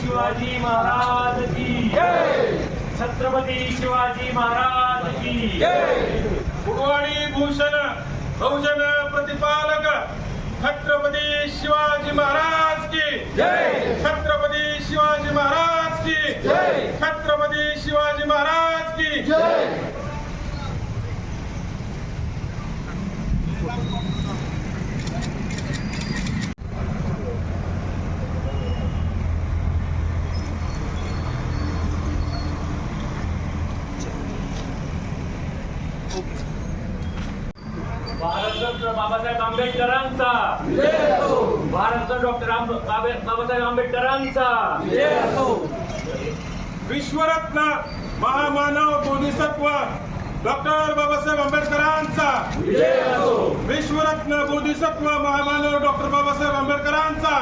शिवाजी महाराज की छत्रपती शिवाजी महाराज की भगवानी भूषण बहुजन प्रतिपालक छत्रपती शिवाजी महाराज की छत्रपती शिवाजी महाराज की छत्रपती शिवाजी महाराज की भारतरत्न बाबासाहेब आंबेडकरांचा. भारतरत्न डॉक्टर बाबासाहेब आंबेडकरांचा. विश्वरत्न महामानव बोधिसत्व डॉक्टर बाबासाहेब आंबेडकरांचा. विश्वरत्न बोधिसत्व महामानव डॉक्टर बाबासाहेब आंबेडकरांचा.